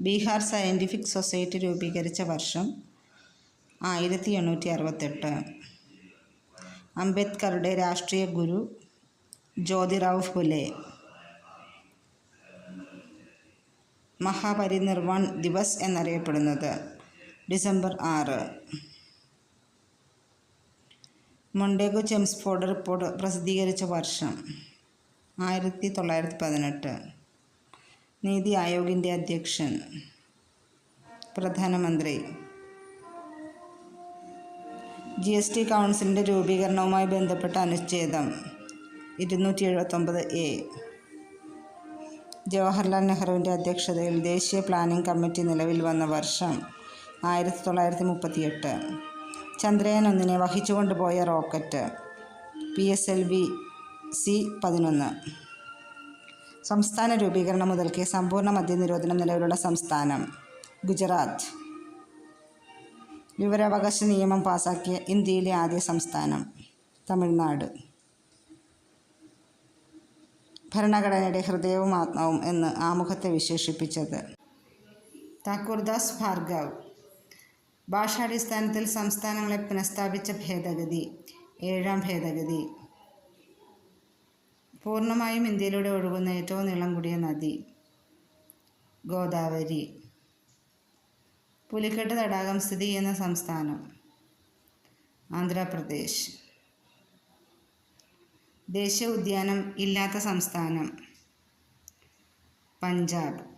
Bihar scientific society രൂപീകരിച്ച വർഷം ആയിരത്തി എണ്ണൂറ്റി അറുപത്തെട്ട് അംബേദ്കറുടെ രാഷ്ട്രീയ ഗുരു ജ്യോതിറാവ് ഫുലെ. മഹാപരിനിർവാൺ ദിവസ് എന്നറിയപ്പെടുന്നത് ഡിസംബർ ആറ്. മൊണ്ടേഗോ ചെംസ്ഫോർഡ് റിപ്പോർട്ട് പ്രസിദ്ധീകരിച്ച വർഷം ആയിരത്തി തൊള്ളായിരത്തി പതിനെട്ട് നീതി ആയോഗിന്റെ അധ്യക്ഷൻ പ്രധാനമന്ത്രി. ജി എസ് ടി കൗൺസിലിന്റെ രൂപീകരണവുമായി ബന്ധപ്പെട്ട അനുച്ഛേദം ഇരുന്നൂറ്റി എഴുപത്തൊമ്പത് എ. ജവഹർലാൽ നെഹ്റുവിന്റെ അധ്യക്ഷതയിൽ ദേശീയ പ്ലാനിംഗ് കമ്മിറ്റി നിലവിൽ വന്ന വർഷം ആയിരത്തി തൊള്ളായിരത്തി മുപ്പത്തിയെട്ട് ചന്ദ്രയാൻ ഒന്നിനെ വഹിച്ചുകൊണ്ടുപോയ rocket P S L V C പതിനൊന്ന്. സംസ്ഥാന രൂപീകരണം മുതൽക്കേ സമ്പൂർണ മദ്യനിരോധനം നിലവിലുള്ള സംസ്ഥാനം. ഗുജറാത്ത്. വിവരാവകാശ നിയമം പാസാക്കിയ ഇന്ത്യയിലെ ആദ്യ സംസ്ഥാനം തമിഴ്നാട്. ഭരണഘടനയുടെ ഹൃദയവും ആത്മാവും എന്ന് ആമുഖത്തെ വിശേഷിപ്പിച്ചത് താക്കൂർദാസ് ഭാർഗവ്. ഭാഷാടിസ്ഥാനത്തിൽ സംസ്ഥാനങ്ങളെ പുനഃസ്ഥാപിച്ച ഭേദഗതി ഏഴാം ഭേദഗതി. പൂർണമായും ഇന്ത്യയിലൂടെ ഒഴുകുന്ന ഏറ്റവും നീളം കൂടിയ നദി ഗോദാവരി. പുലിക്കെട്ട് തടാകം സ്ഥിതി ചെയ്യുന്ന സംസ്ഥാനം ആന്ധ്രാപ്രദേശ്. ദേശീയ ഉദ്യാനം ഇല്ലാത്ത സംസ്ഥാനം പഞ്ചാബ്.